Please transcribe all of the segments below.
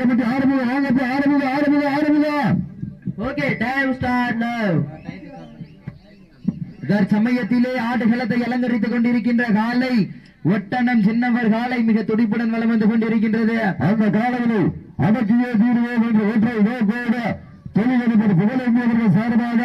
Committee ஆரம்பிங்க வாங்க ஆரம்பிங்க ஆரம்பிங்க ஆரம்பிங்க. ஓகே டைம் ஸ்டார்ட் நவ் தற்சமயத்திலே ஆடுகளத்தை அலங்கரித்துக் கொண்டிருக்கின்ற காலை ஒட்டனம் சின்னவர் காலை மிக துடிப்புடன் வலம் வந்து கொண்டிருக்கின்றது. அந்த காலையிலே அடக்கியே தீர்வோம் என்று ஒற்றை நோக்கோடு தொழிலதிபர் புகழேந்தி அவர்கள் சார்பாக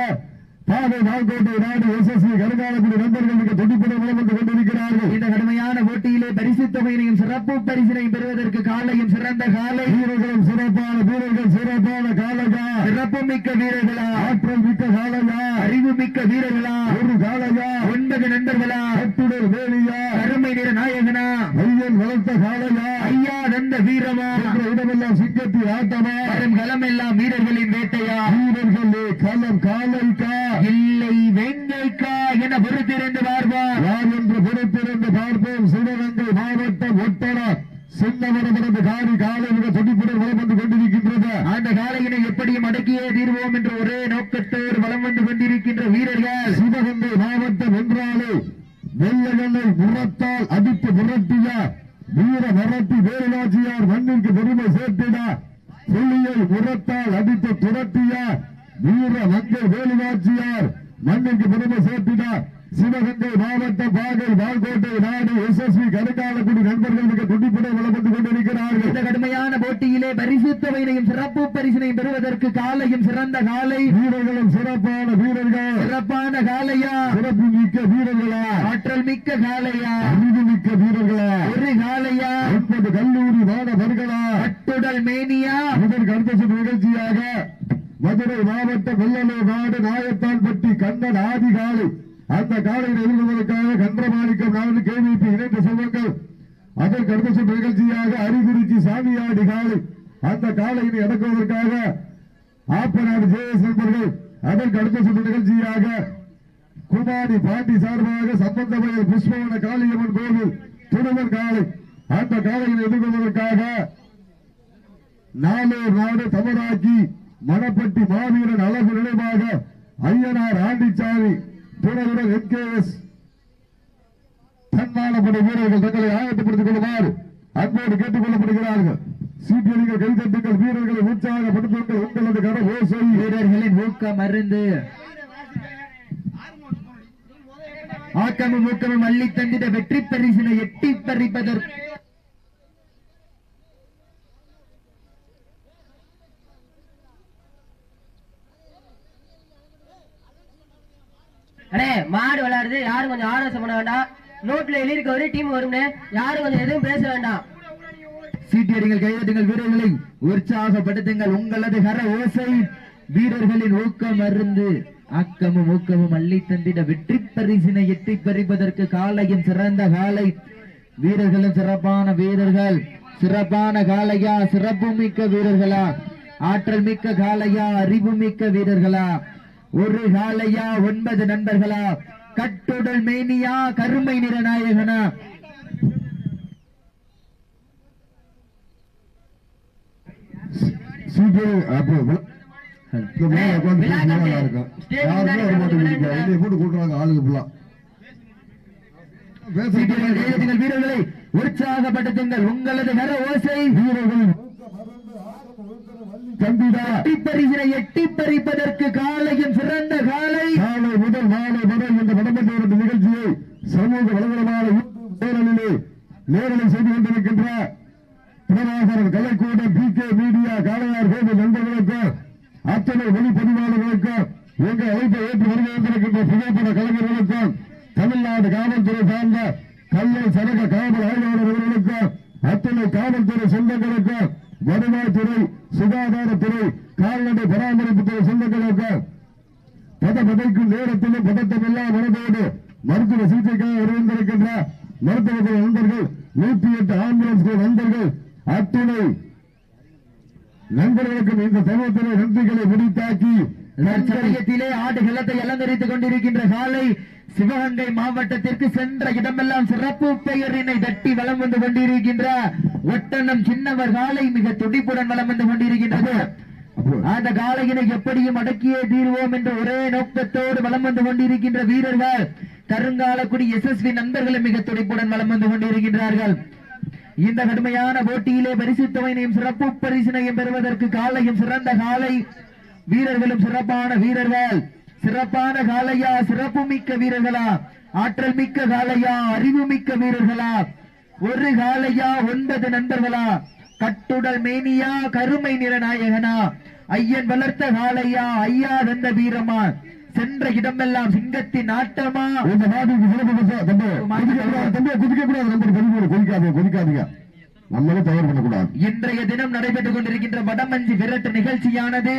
பாதை நாள்கோட்டை நாடு எஸ்எஸ்சி கருங்காலக்குடி நண்பர்கள் மிக துடிப்புடன் வலம் வந்து கொண்டிருக்கிறார்கள். இந்த கடுமையான போட்டியிலே பரிசு தொகையினையும் சிறப்பு பரிசினையும் பெறுவதற்கு காலையும் சிறந்த காலை. வீரர்களும் சிறப்பான வீரர்கள் சிறப்பான காலையா? சிறப்பு மிக்க வீரர்களா? ஆற்றல் மிக்க காலையா? அறிவு மிக்க வீரர்களா? ஒரு காலையா? ஒன்பது நண்பர்களா? கட்டுடல் வேலியா? கருமை நிற நாயகனா? ஐயன் வளர்த்த காலையா? வீரமா? இடமெல்லாம் சிக்கத்தி ஆட்டமா? வரும் களமெல்லாம் வீரர்களின் வேட்டையா? வீரர்களே களம் காலைக்கா? இல்லை வெங்கைக்கா என பொறுத்திருந்து பார்ப்பார் யார் என்று பொறுத்திருந்து பார்ப்போம். சிவகங்கை மாவட்டம் சின்னவரமரது காரி காலை மிக துடிப்புடன் வலம் வந்து கொண்டிருக்கின்றது. அந்த காலையினை எப்படியும் அடக்கியே தீர்வோம் என்ற ஒரே நோக்கத்தோடு வலம் வந்து கொண்டிருக்கின்ற வீரர்கள். சிவகங்கை மாவட்டம் என்றாலே வெள்ளை முரத்தால் அடித்து முரட்டிய வீர மரட்டி வேலுநாச்சியார் மண்ணிற்கு பெருமை சேர்த்திட சொல்லியை உரத்தால் அடித்து துரத்திய வீர மங்கை வேலுநாச்சியார் மண்ணிற்கு பெருமை சேர்த்திட சிவகங்கை மாவட்டம் பாகை வால்கோட்டை நாடு எஸ்எஸ்வி கருங்காலக்குடி நண்பர்கள் மிக துடிப்புடன் வளம் வந்து கொண்டிருக்கிறார்கள். இந்த கடுமையான போட்டியிலே பரிசுத்தவையினையும் சிறப்பு பரிசினையும் பெறுவதற்கு காலையும் சிறந்த காலை. வீரர்களும் சிறப்பான வீரர்கள். சிறப்பான காலையா? சிறப்பு மிக்க வீரர்களா? ஆற்றல் மிக்க காலையா? அறிவு மிக்க வீரர்களா? ஒரு காலையா? ஒன்பது கல்லூரி மாணவர்களா? கட்டுடல் மேனியா? இதற்கு அடுத்த நிகழ்ச்சியாக மதுரை மாவட்டம் வெள்ளலூர் நாடு நாயத்தான்பட்டி கண்ணன் ஆதி காலை. அந்த காலையில் எதிர்கொள்வதற்காக கன்றமாணிக்கம் நாடு கேவிபி இணைந்த செல்வங்கள். அதற்கு அடுத்த சுற்று நிகழ்ச்சியாக அரிகுறிச்சி சாமியாடி காலை அந்த காலையினை அடக்குவதற்காக ஆப்பநாடு ஜேஎஸ் நண்பர்கள் அதற்கு அடுத்த சுற்று நிகழ்ச்சியாக குமாரி பாண்டி சார்பாக சம்பந்தமயல் புஷ்பவன காளியம்மன் கோவில் திருவன் காலை அந்த காலையில் எதிர்கொள்வதற்காக நாளூர் நாடு தமிழாக்கி மணப்பட்டி மாவீரன் அழகு நினைவாக ஐயனார் ஆண்டிச்சாமி துணையுடன் எம்கேஎஸ் தன்மானப்படை வீரர்கள் தங்களை ஆயத்தப்படுத்திக் கொள்ளுமாறு அன்போடு கேட்டுக் கொள்ளப்படுகிறார்கள். சீட்டியடிகள் கைதட்டுங்கள் வீரர்களை உற்சாகப்படுத்துங்கள். உங்களது கட ஓசை. வீரர்களின் ஊக்கம் அருந்து. ஆக்கமும் ஊக்கமும் அள்ளி தந்திட வெற்றி பரிசினை எட்டி பறிப்பதற்கு மாடு விளையாடுது யாரும் கொஞ்சம் ஆலோசனை பண்ண வேண்டாம். நோட்ல எழுதிருக்க ஒரு டீம் வரும்னு யாரும் கொஞ்சம் எதுவும் பேச வேண்டாம். சீட்டியடிகள் கைதட்டுங்கள் வீரர்களை உற்சாகப்படுத்துங்கள். உங்களது கர ஓசை வீரர்களின் ஊக்கம் அருந்து ஆக்கமும் ஊக்கமும் அள்ளி தந்திட வெற்றி பரிசினை எட்டி பறிப்பதற்கு காலையின் சிறந்த காலை. வீரர்களும் சிறப்பான வீரர்கள். சிறப்பான காலையா சிறப்பு மிக்க வீரர்களா? ஆற்றல் மிக்க காலையா அறிவு மிக்க வீரர்களா? ஒரு காளையா ஒன்பது நண்பர்களா? கட்டுடல் மேனியா கருமை நிற நாயகனா? வர வீரர்களை உற்சாகப்படுத்துங்கள். உங்களது கர ஓசை. வீரர்கள் கண்டிடா எட்டி பறிகிற எட்டி பறிப்பதற்கு காலையும் சிறந்த காலை. காலை முதல் மாலை வரை இந்த வடமன்ற நிகழ்ச்சியை சமூக வலைதளமான சேனலிலே நேரலை செய்து கொண்டிருக்கின்ற Prabhakaran Kalaikoodam P K media Kalaiyar Kovil நண்பர்களுக்கும் அத்தனை ஒளிப்பதிவாளர்களுக்கும் எங்கள் அழைப்பை ஏற்று வருகை வந்திருக்கின்ற புகைப்பட கலைஞர்களுக்கும் தமிழ்நாடு காவல்துறை சார்ந்த கல்லை சரக காவல் ஆய்வாளர்களுக்கும் அத்தனை காவல்துறை சொந்தங்களுக்கும் வருவாய்த்துறை சுகாதாரத்துறை கால்நடை பராமரிப்புத்துறை சொந்தங்களுக்கு பத பதைக்கும் நேரத்திலும் பதட்டமெல்லாம் மனதோடு மருத்துவ சிகிச்சைக்காக வருகின்றிருக்கின்ற மருத்துவத்துறை நண்பர்கள் நூத்தி எட்டு ஆம்புலன்ஸ் நண்பர்கள் அத்துணை நண்பர்களுக்கும் இந்த சமூகத்திலே நன்றிகளை முடித்தாக்கி தற்சமயத்திலே ஆடு களத்தை அலங்கரித்துக் கொண்டிருக்கின்ற காலை சிவகங்கை மாவட்டத்திற்கு சென்ற இடமெல்லாம் சிறப்பு பெயரினை தட்டி வலம் வந்து கொண்டிருக்கின்ற ஒட்டணம் சின்னவர் காலை மிக துடிப்புடன் வலம் வந்து கொண்டிருக்கின்றது. அந்த காலையினை எப்படியும் அடக்கியே தீர்வோம் என்ற ஒரே நோக்கத்தோடு வலம் வந்து கொண்டிருக்கின்ற வீரர்கள் கருங்காலக்குடி எஸ்எஸ்வி நண்பர்களும் மிக துடிப்புடன் வலம் வந்து கொண்டிருக்கின்றார்கள். இந்த கடுமையான போட்டியிலே பரிசுத்தவனையும் சிறப்பு பரிசினையும் பெறுவதற்கு காலையும் சிறந்த காலை வீரர்களும் சிறப்பான வீரர்கள். சிறப்பான காலையா சிறப்பு மிக்க வீரர்களா. ஆற்றல் மிக்க காலையா அறிவு மிக்க வீரர்களா. ஒரு காலையா ஒன்பது நண்பர்களா. கட்டுடல் மேனியா கருமை நிற நாயகனா. ஐயன் வளர்த்த காலையா ஐயா தந்த வீரமா. சென்ற இடமெல்லாம் சிங்கத்தின் ஆட்டமா. இந்த மாட்டுக்கு சிறப்பு தம்பி. குதிக்க கூடாது கொதிக்காதீங்க. நம்மளும் தவறு பண்ணக்கூடாது. இன்றைய தினம் நடைபெற்றுக் கொண்டிருக்கின்ற வடமஞ்சி விரட்டு நிகழ்ச்சியானது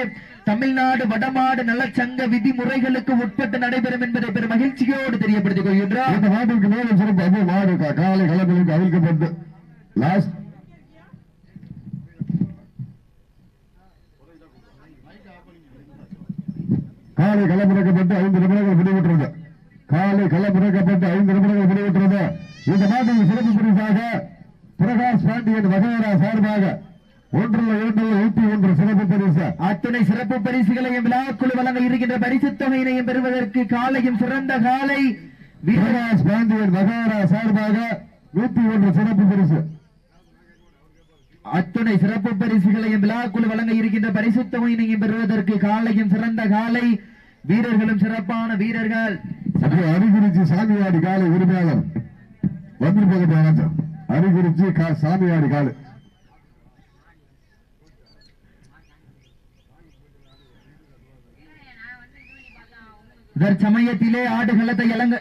தமிழ்நாடு வடமாடு நலச்சங்க விதிமுறைகளுக்கு உட்பட்டு நடைபெறும் என்பதை பெரும் மகிழ்ச்சியோடு தெரியப்படுத்திக் கொள்கின்றோம். இந்த மாட்டிற்கு மேலும் சிறப்பு அது மாடு கா- காலை களத்திலிருந்து அவிழ்க்கப்பட்டு லாஸ்ட் காலை களமிறக்கப்பட்டு ஐந்து நிமிடங்கள் முடிவுற்றது காலை களமிறக்கப்பட்டு ஐந்து நிமிடங்கள் முடிவுற்றது இந்த மாட்டின் சிறப்பு பரிசாக பிரகாஷ் பாண்டியன் வகையரா சார்பாக ஒன்றில் இரண்டில் நூற்றி ஒன்று சிறப்பு பரிசு. அத்துணை சிறப்பு பரிசுகளையும் விழாக்குழு வழங்க இருக்கின்ற பரிசுத் தொகையினையும் பெறுவதற்கு காலையும் சிறந்த காலை பிரகாஷ் பாண்டியன் வகையரா சார்பாக நூற்றி ஒன்று சிறப்பு பரிசு. அத்துணை சிறப்பு பரிசுகளையும் விழாக்குழு வழங்க இருக்கின்ற பரிசுத் தொகையினையும் பெறுவதற்கு காலையும் சிறந்த காலை வீரர்களும் சிறப்பான வீரர்கள். அப்போ அரிகுறிச்சி சாமியாடி காலை உரிமையாளர். வந்திருப்பது வணக்கம் கா- சாமியாடி காலு. தற்சமயத்திலே ஆடுகளத்தை இலங்கை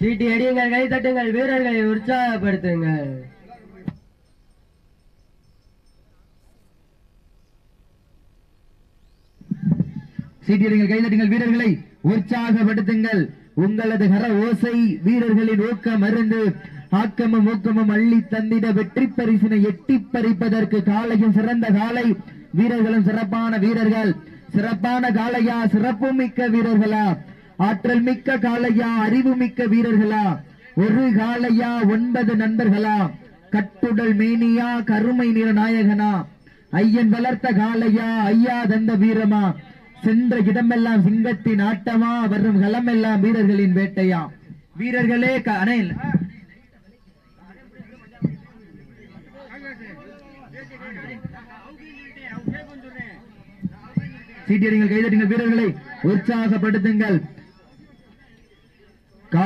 சீட்டி அடியுங்கள் கை தட்டுங்கள் வீரர்களை உற்சாகப்படுத்துங்கள். சீட்டியடிங்கள் கைதட்டுங்கள் வீரர்களை உற்சாகப்படுத்துங்கள். உங்களது கர ஓசை வீரர்களின் ஊக்கம் மருந்து ஆக்கமும் ஊக்கமும் அள்ளி தந்திட வெற்றி பரிசினை எட்டி பறிப்பதற்கு காலையும் சிறந்த காலை. வீரர்களும் சிறப்பான வீரர்கள். சிறப்பான காளையா சிறப்பு மிக்க வீரர்களா. ஆற்றல் மிக்க காலையா அறிவு மிக்க வீரர்களா? ஒரு காலையா ஒன்பது நண்பர்களா? கட்டுடல் மேனியா கருமை நிற நாயகனா? ஐயன் வளர்த்த காலையா ஐயா தந்த வீரமா? சென்ற இடமெல்லாம் சிங்கத்தின் ஆட்டமா வரும் களமெல்லாம் வீரர்களின் வேட்டையா? வீரர்களே க- அண்ணே, சீட்டியடிங்கள் கைதட்டுங்கள் வீரர்களை. உற்சாகப்படுத்துங்கள்.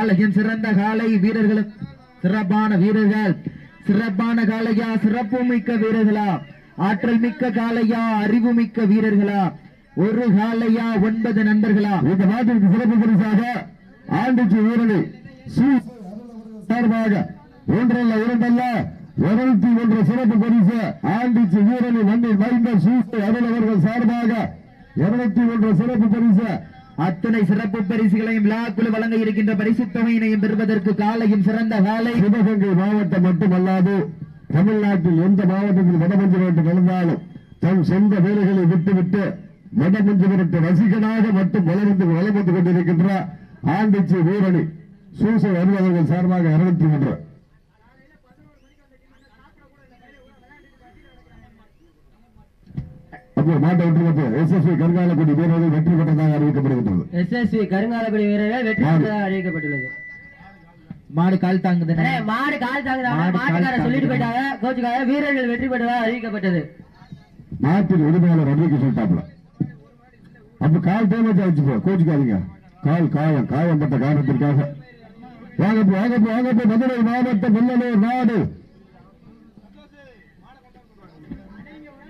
காலையும் சிறந்த காலை வீரர்களும் சிறப்பான வீரர்கள். சிறப்பான காலையா சிறப்பு மிக்க வீரர்களா? ஆற்றல் மிக்க காலையா அறிவு மிக்க வீரர்களா? ஒரு காலையா ஒன்பது நண்பர்களா? இந்த நாட்டிற்கு சிறப்பு பரிசாக ஆண்டுக்கு வீரர்கள். சார்பாக ஒன்றல்ல இரண்டல்ல இருநூத்தி ஒன்று சிறப்பு பரிசு ஆண்டிச்சு வீரர்கள். வந்து மறைந்த சூசை அருள் அவர்கள் சார்பாக இருநூத்தி ஒன்று சிறப்பு பரிசு அத்தனை சிறப்பு பரிசுகளையும் விழாக்குழு வழங்க இருக்கின்ற பரிசு தொகையினையும் பெறுவதற்கு காலையும் சிறந்த காலை சிவகங்கை மாவட்டம் மட்டுமல்லாது தமிழ்நாட்டில் எந்த மாவட்டத்தில் வடமஞ்சு வேண்டும் நடந்தாலும் தன் சொந்த வேலைகளை விட்டுவிட்டு வடமஞ்சு விரட்டு ரசிகனாக மட்டும் வளர்ந்து வளர்ந்து கொண்டிருக்கின்ற ஆண்டிச்சி வீரணி சூசை அலுவலர்கள் சார்பாக இருநூத்தி ஒன்று அப்போ மாட்டை கருங்காலக்குடி வீரர்கள் வெற்றி பெற்றதாக அறிவிக்கப்படுகின்றது. எஸ்எஸ்வி கருங்காலக்குடி வீரர்கள் வெற்றி மாடு. பெற்றதாக அறிவிக்கப்பட்டுள்ளது. மாடு கால் தாங்குது மாடு கால் தாங்குதாங்க மாட்டுக்கார சொல்லிட்டு. போயிட்டாங்க. கோச்சுக்காக வீரர்கள் வெற்றி பெற்றதாக அறிவிக்கப்பட்டது. நாட்டின் உரிமையாளர் அறிவிக்க சொல்லிட்டாப்ல அப்ப கால் டேமேஜ் ஆயிடுச்சு போ. கோச்சுக்காதீங்க. கால் காயம் காயம் பட்ட காரணத்திற்காக. வாங்க போ, வாங்க போ, வாங்க போ, மதுரை மாவட்டம் வெள்ளலூர் நாடு